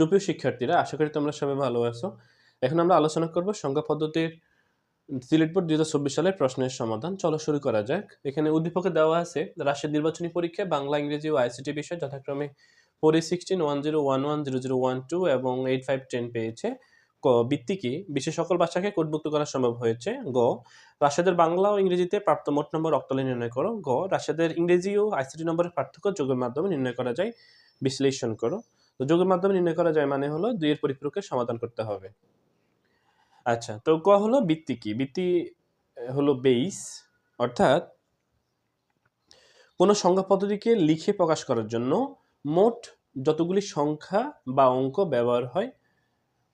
সুপ্রিয় শিক্ষার্থীরা, আশা করি তোমরা সবাই ভালো আছো। এখন আমরা আলোচনা করব সংখ্যা পদ্ধতির সিলেট বোর্ড দুই হাজার চব্বিশ সালের প্রশ্নের সমাধান। চলো শুরু করা যাক। এখানে উদ্দীপকে দেওয়া আছে রাষ্ট্রের নির্বাচনী পরীক্ষায় বাংলা, ইংরেজি ও আইসিটি বিষয় যথাক্রমে ফোরি sixteen one zero one one zero zero one two এবং এইট ফাইভ টেন পেয়েছে। ক কি? বিশ্বের সকল ভাষাকে কোডমুক্ত করা সম্ভব হয়েছে। গ, রাশিয়াদের বাংলা ও ইংরেজিতে প্রাপ্ত মোট নম্বর অক্টালে নির্ণয় করো। গ, রাশিয়াদের ইংরেজি ও আইসিটি নম্বরের পার্থক্য যোগের মাধ্যমে নির্ণয় করা যায়। বিশ্লেষণ করো। তো যোগের মাধ্যমে নির্ণয় করা যায় মানে হলো দুইয়ের পরিপূরকের সমাধান করতে হবে। আচ্ছা তো ক হলো বৃত্তি কি? বৃত্তি হলো বেইস অর্থাৎ কোনো সংখ্যা পদ্ধতিকে লিখে প্রকাশ করার জন্য মোট যতগুলি সংখ্যা বা অঙ্ক ব্যবহার হয়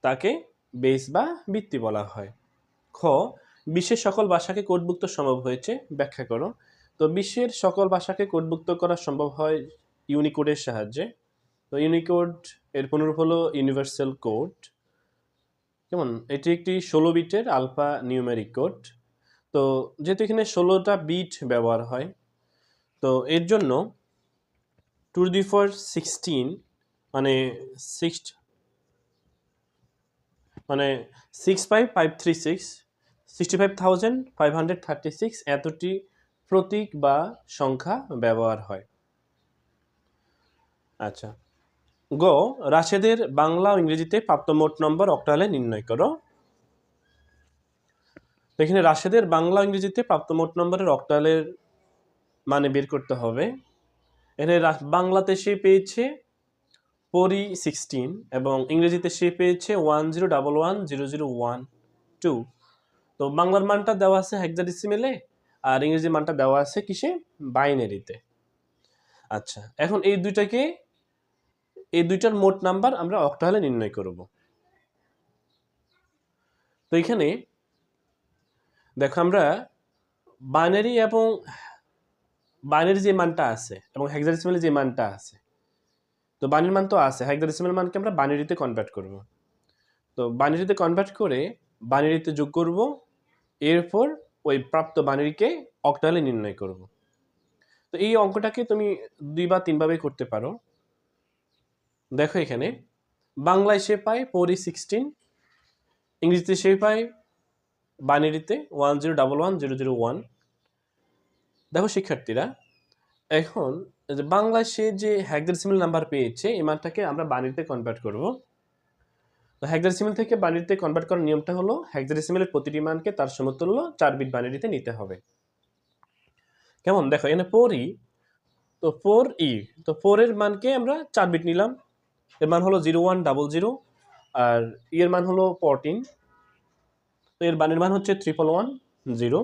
তাকে বেস বা বৃত্তি বলা হয়। খ বিশ্বের সকল ভাষাকে কোডভুক্ত সম্ভব হয়েছে? ব্যাখ্যা করো। তো বিশ্বের সকল ভাষাকে কোডভুক্ত করা সম্ভব হয় ইউনিকোডের সাহায্যে। তো ইউনিকোড এর পুনরূপ হলো ইউনিভার্সাল কোড কেমন? এটি একটি ষোলো বিটের আলফা নিউমেরিক কোড তো যেহেতু এখানে ষোলোটা বিট ব্যবহার হয়, তো এর জন্য টু দি ফর সিক্সটিন মানে সিক্স মানে six five five three six sixty five thousand five hundred thirty six এতটি প্রতীক বা সংখ্যা ব্যবহার হয়। আচ্ছা গ, রাশেদের বাংলা ও ইংরেজিতে প্রাপ্ত মোট নম্বর অক্টালে নির্ণয় করো। এখানে রাশেদের বাংলা ইংরেজিতে প্রাপ্ত মোট নম্বরের অক্টালের মানে বের করতে হবে। এখানে বাংলাতে সে পেয়েছে পরি সিক্সটিন এবং ইংরেজিতে সে পেয়েছে one zero double one zero zero one two. তো বাংলার মানটা দেওয়া আছে হেক্সাডেসিমেলে আর ইংরেজি মানটা দেওয়া আছে কিসে? বাইনারিতে। আচ্ছা এখন এই দুইটাকে এই দুইটার মোট নাম্বার আমরা অক্টালে নির্ণয় করব। তো এখানে দেখো আমরা বাইনারি এবং বাইনারি যে মানটা আছে এবং হেক্সাডেসিমেলে যে মানটা আছে, তো বাইনারি মান তো আছে হেক্সাডেসিমেল মানকে আমরা বাইনারিতে কনভার্ট করব। তো বাইনারিতে কনভার্ট করে বাইনারিতে যোগ করব, এরপর ওই প্রাপ্ত বাইনারিকে অক্টালে নির্ণয় করব। তো এই অঙ্কটাকে তুমি দুই বা তিনভাবে করতে পারো। দেখো এখানে, বাংলায় সে পায় পরি সিক্সটিন ইংরেজিতে সে পায় বাইনারিতে one zero double one zero zero one দেখো শিক্ষার্থীরা, এখন যে বাংলায় সে যে হ্যাকডেসিমেল নাম্বার পেয়েছে, এই মানটাকে আমরা বাণীতে কনভার্ট করব। তো হ্যাকডেসিমেল থেকে বাণীতে কনভার্ট করার নিয়মটা হলো হ্যাকডেসিমেলের প্রতিটি মানকে তার সমতুল্য চার বিট বাণীতে নিতে হবে। কেমন? দেখো এখানে ফোর ই তো ফোর ই তো ফোরের মানকে আমরা চার বিট নিলাম। এর মান হলো জিরো ওয়ান ডাবল জিরো আর ইয়ের মান হলো ফোরটিন তো এর বানের মান হচ্ছে ট্রিপল ওয়ান জিরো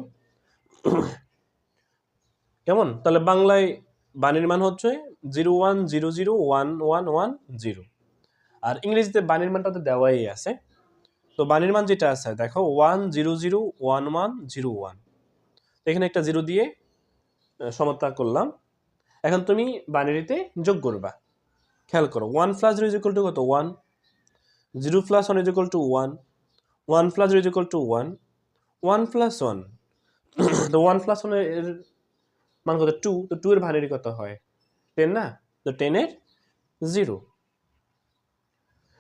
কেমন? তাহলে বাংলায় বাণীর মান হচ্ছে zero one zero zero one one one zero আর ইংরেজিতে বাণীর মানটা তো দেওয়াই আছে। তো বাণীর মান যেটা আছে, দেখো one zero zero one one zero one এখানে একটা জিরো দিয়ে সমতা করলাম। এখন তুমি বাণীতে যোগ করবা। খেয়াল করো one plus zero is equal to কত? One zero plus one is equal to one one plus zero is equal to one one plus one তো ওয়ান প্লাস ওয়ানের মান কত? টু তো টু এর ভানিটি কত হয়? টেন না? তো টেনের জিরো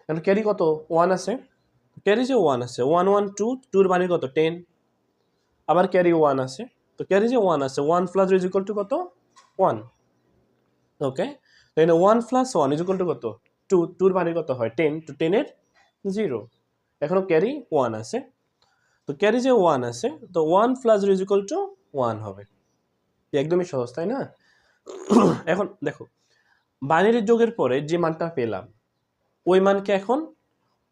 এখন ক্যারি কত? ওয়ান আছে। ক্যারি যে ওয়ান আছে ওয়ান ওয়ান টু টুর ভানি কত? টেন আবার ক্যারি ওয়ান আছে। তো ক্যারি যে ওয়ান আছে ওয়ান প্লাস ইজ টু কত? ওয়ান ওকে তাহলে one plus one is equal to কত? টু টুর ভানি কত হয়? টেন টু টেনের জিরো এখনও ক্যারি ওয়ান আছে। তো ক্যারি যে ওয়ান আছে, তো one plus equal to one হবে। একদমই সহজ, তাই না? এখন দেখো, বাইনারি যোগের পরে যে মানটা পেলাম, ওই মানকে এখন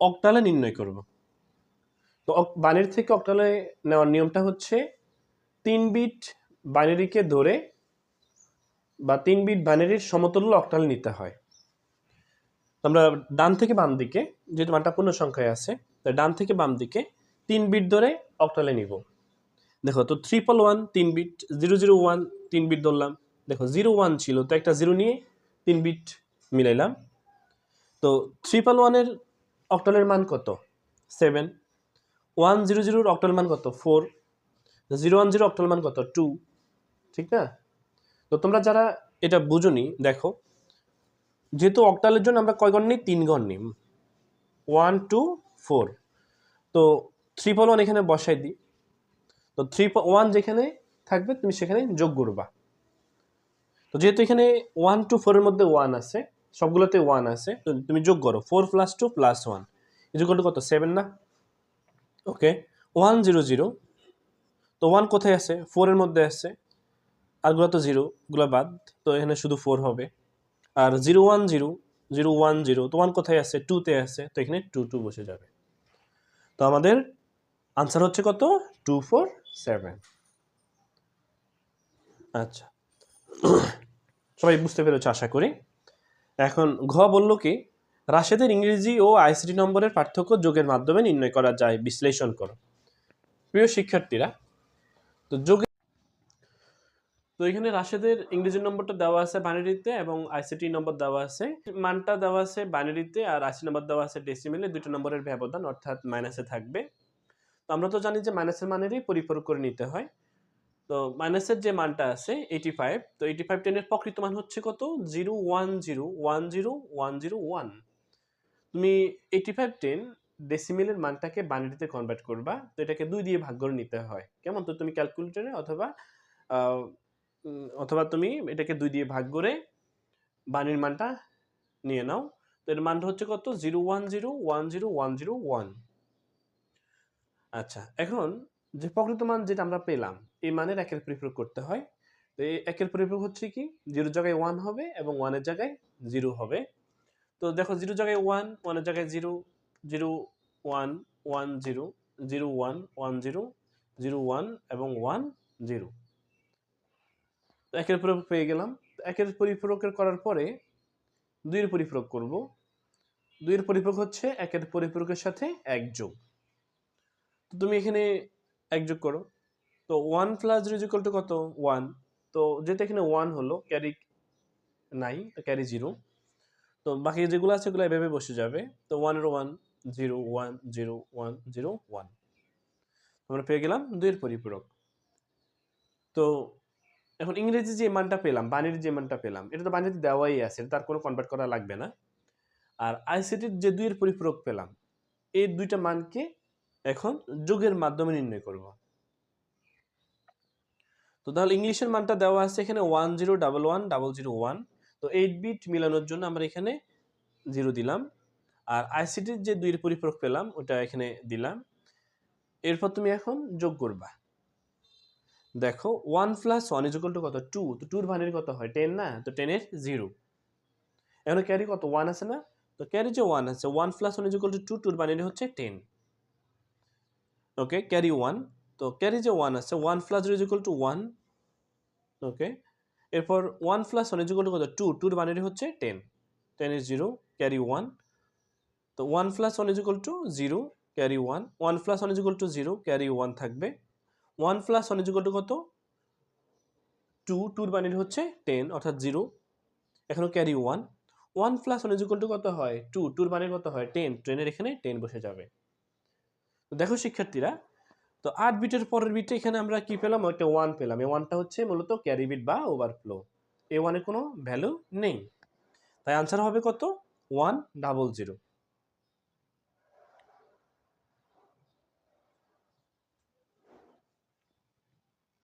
অক্টালে নির্ণয় করব। তো বাইনারি থেকে অক্টালে নেওয়ার নিয়মটা হচ্ছে, তিন বিট বাইনারিকে ধরে বা তিন বিট বাইনারির সমতুল্য অক্টালে নিতে হয়। আমরা ডান থেকে বাম দিকে, যেহেতু মানটা পূর্ণ সংখ্যায় আছে তাই ডান থেকে বাম দিকে তিন বিট ধরে অক্টালে নিব। দেখো, তো ট্রিপল ওয়ান তিন বিট জিরো জিরো ওয়ান তিন বিট ধরলাম। দেখো জিরো ওয়ান ছিল, তো একটা জিরো নিয়ে তিন বিট মিলাইলাম। তো ট্রিপল ওয়ানের অক্টালের মান কত? সেভেন ওয়ান জিরো জিরোর অক্টাল মান কত? Four zero one zero octal মান কত? টু ঠিক না? তো তোমরা যারা এটা বুঝোনি, দেখো। যেহেতু অক্টালের জন্য আমরা কয় গণ নিই? তিন গণ নিই। ওয়ান টু ফোর তো থ্রি পল ওয়ান এখানে বসাই দিই। তো থ্রি ওয়ান যেখানে থাকবে, তুমি সেখানে যোগ করবা। তো যেহেতু এখানে ওয়ান টু ফোরের মধ্যে ওয়ান আছে, সবগুলোতে ওয়ান আছে, তো তুমি যোগ করো। Four plus two plus one is equal কত? সেভেন না? ওকে ওয়ান জিরো জিরো তো ওয়ান কোথায় আছে? ফোরের মধ্যে আছে। আরগুলো তো জিরো গুলো বাদ, তো এখানে শুধু ফোর হবে। আর zero one zero zero one zero তো ওয়ান কোথায় আছে? টুতে আছে, তো এখানে টু টু বসে যাবে। তো আমাদের আনসার হচ্ছে কত? টু ফোর সেভেন আচ্ছা। সবাই বুঝতে পেরেছ, আশা করি। এখন ঘ বলল কি, রাশেদের ইংরেজি ও আইসিটি নম্বরের পার্থক্য যোগের মাধ্যমে নির্ণয় করা যায়, বিশ্লেষণ করো। প্রিয় শিক্ষার্থীরা, তো যোগে তো এখানে রাশেদের ইংরেজি নম্বরটা দেওয়া আছে বাইনারিতে এবং আইসিটি নম্বর দেওয়া আছে। মানটা দেওয়া আছে বাইনারিতে আর আইসি নম্বর দেওয়া আছে ডেসিমেলে দুটো নম্বরের ব্যবধান অর্থাৎ মাইনাসে থাকবে। তো আমরা তো জানি যে মাইনাসের মানেরই পরিপূরক করে নিতে হয়। তো মাইনাসের যে মানটা আছে এইটি ফাইভ তো এইটি ফাইভ টেনের প্রকৃত মান হচ্ছে কত? Zero one zero one zero one zero one. তুমি এইটি ফাইভ টেন ডেসিমেলের মানটাকে বাইনারিতে কনভার্ট করবা, তো এটাকে দুই দিয়ে ভাগ করে নিতে হয়। কেমন? তো তুমি ক্যালকুলেটরে অথবা অথবা তুমি এটাকে দুই দিয়ে ভাগ করে বাণীর মানটা নিয়ে নাও। তো এর মানটা হচ্ছে কত? Zero one zero one zero one zero one. আচ্ছা এখন যে প্রকৃত মান যেটা আমরা পেলাম, এই মানের একের পরিপ্রয়োগ করতে হয়। তো এই একের পরিপ্রয়োগ হচ্ছে কি? জিরোর জায়গায় ওয়ান হবে এবং ওয়ানের জায়গায় জিরো হবে। তো দেখো, জিরো জায়গায় ওয়ান, ওয়ানের জায়গায় zero zero one one zero zero one one zero zero one এবং ওয়ান জিরো। একের পরিপ্রয়োগ পেয়ে গেলাম। একের পরিপ্রয়োগের করার পরে দুইয়ের পরিপ্রয়োগ করব। দুইয়ের পরিপ্রয়োগ হচ্ছে একের পরিপ্রয়োগের সাথে এক যোগ। তো তুমি এখানে এক যোগ করো। তো one plus zero equal to কত? ওয়ান তো যেটা এখানে ওয়ান হলো ক্যারি নাই ক্যারি জিরো তো বাকি যেগুলো আছে সেগুলো এভাবে বসে যাবে। তো ওয়ানের one zero one zero one zero one আমরা পেয়ে গেলাম দুইয়ের পরিপূরক। তো এখন ইংরেজি যে মানটা পেলাম, বাণীর যে মানটা পেলাম, এটা তো বাণীতে দেওয়াই আছে তার কোনো কনভার্ট করা লাগবে না। আর আইসিটির যে দুইয়ের পরিপূরক পেলাম, এই দুইটা মানকে এখন যোগের মাধ্যমে নির্ণয় করব। তো তাহলে ইংলিশের মানটা দেওয়া আছে এখানে one zero double one double zero one তো এইট বিট মিলানোর জন্য আমরা এখানে জিরো দিলাম। আর আইসিটির যে দুইয়ের পরিপূরক পেলাম, ওটা এখানে দিলাম। এরপর তুমি এখন যোগ করবা। দেখো one plus one is equal to কত? টু তো টুর ভানের কত হয়? টেন না? তো টেনের জিরো এখন ক্যারি কত? ওয়ান আছে না? তো ক্যারি যে ওয়ান আছে one plus one is equal to two টুর বানিয়ে হচ্ছে টেন ওকে ক্যারি ওয়ান তো ক্যারি যে ওয়ান আছে one plus zero equal to one okay এরপর one plus one is equal to কত? টু টুর বানিয়ে হচ্ছে ten ten is zero carry one তো one plus one is equal to zero carry one one plus one is equal to zero carry one থাকবে। One plus one equal to কত? Two, টুর বানিয়ে হচ্ছে ten, অর্থাৎ zero. এখনও carry one one plus one equal to কত হয়? Two, টুর বানিয়ে কত হয়? টেন। ট্রেনের এখানে টেন বসে যাবে। তো দেখো শিক্ষার্থীরা, তো আট বিটের পরের বিটে এখানে আমরা কি পেলাম? একটা ওয়ান পেলাম। এই ওয়ানটা হচ্ছে মূলত ক্যারি বিট বা ওভারফ্লো এ ওয়ানের কোনো ভ্যালু নেই। তাই আনসার হবে কত? One double zero